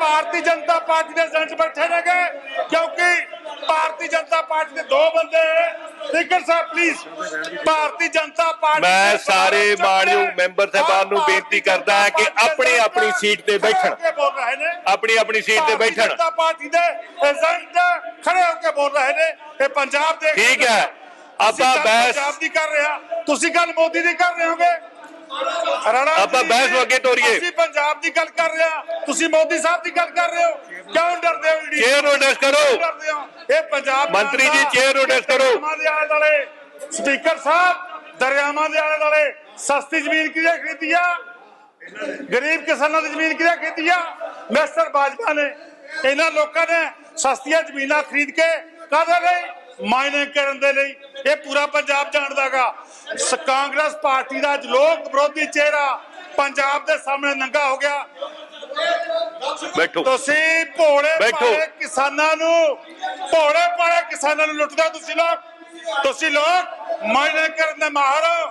ਭਾਰਤੀ Janata party ਦੇ agent ਬੈਠੇ ਨੇਗੇ ਕਿਉਂਕਿ ਭਾਰਤੀ ਜਨਤਾ ਪਾਰਟੀ ਦੇ ਦੋ ਬੰਦੇ ਸਪੀਕਰ ਸਾਹਿਬ ਪਲੀਜ਼ ਭਾਰਤੀ ਜਨਤਾ ਪਾਰਟੀ ਮੈਂ ਸਾਰੇ ਮਾਣਯੋਗ ਮੈਂਬਰ ਸਾਹਿਬਾਨ ਨੂੰ ਬੇਨਤੀ ਕਰਦਾ ਹਾਂ ਕਿ ਆਪਣੀ ਆਪਣੀ ਸੀਟ ਤੇ ਬੈਠਣ। ਆਪਣੀ ਆਪਣੀ ਸੀਟ ਤੇ ਬੈਠਣ। ਜਨਤਾ ਪਾਰਟੀ ਦੇ ਏਜੰਟ ਖੜੇ ਹੋ ਕੇ ਬੋਲ ਰਹੇ ਨੇ। ਇਹ ਪੰਜਾਬ ਦੇ ਠੀਕ ਹੈ। ਆਪਾਂ ਬਹਿਸ ਪੰਜਾਬ ਦੀ ਕਰ ਰਿਹਾ ਤੁਸੀਂ ਗੱਲ ਮੋਦੀ ਦੀ ਕਰ ਰਹੇ ਹੋਗੇ। ਆਪਾਂ ਬਹਿਸ ਅੱਗੇ ਤੋਰੀਏ। ਦੀ ਗੱਲ ਕਰ ਰਹੇ। ਤੁਸੀਂ ਮੋਦੀ ਸਾਹਿਬ ਦੀ ਗੱਲ ਕਰ ਰਹੇ ਹੋ। ਕਿਉਂ ਡਰਦੇ ਹੋ? ਚੇਅਰ ਅਡਰੈਸ ਕਰੋ। ਇਹ ਪੰਜਾਬ ਮੰਤਰੀ ਜੀ, ਚੇਅਰ ਅਡਰੈਸ ਕਰੋ। ਸਪੀਕਰ ਸਾਹਿਬ ਦਰਿਆਵਾਂ ਦੇ ਆਲੇ ਦੁਆਲੇ। ਸਸਤੀ ਜ਼ਮੀਨ ਕਿਹਦੇ ਖਰੀਦੀ ਆ? ਗਰੀਬ ਕਿਸਾਨਾਂ ਦੀ ਜ਼ਮੀਨ ਕਿਹਦੇ ਖਰੀਦੀ ਆ? ਮਿਸਟਰ ਬਾਜਵਾ ਨੇ। ਇਹਨਾਂ ਲੋਕਾਂ ਨੇ ਸਸਤੀਆਂ ਜ਼ਮੀਨਾਂ ਖਰੀਦ ਕੇ ਕਾਹਦੇ ਲਈ? ਮਾਈਨਿੰਗ ਕਰਨ ਦੇ ਲਈ। ਇਹ ਪੂਰਾ ਪੰਜਾਬ ਜਾਣਦਾਗਾ। ਕਾਂਗਰਸ ਪਾਰਟੀ ਦਾ ਅੱਜ ਲੋਕ ਵਿਰੋਧੀ ਚਿਹਰਾ। ਪੰਜਾਬ ਦੇ ਸਾਹਮਣੇ ਨੰਗਾ ਹੋ ਗਿਆ। ਬੈਠੋ। ਤੁਸੀਂ ਭੋਲੇ। ਭਾਲੇ ਕਿਸਾਨਾਂ ਨੂੰ ਭੋਲੇ ਭਾਲੇ ਕਿਸਾਨਾਂ ਨੂੰ ਲੁੱਟਦੇ ਤੁਸੀਂ ਲੋਕ। ਤੁਸੀਂ ਲੋਕ ਮਾਈਨਿੰਗ ਕਰਨ ਦੇ ਮਾਹਰ ਹੋ।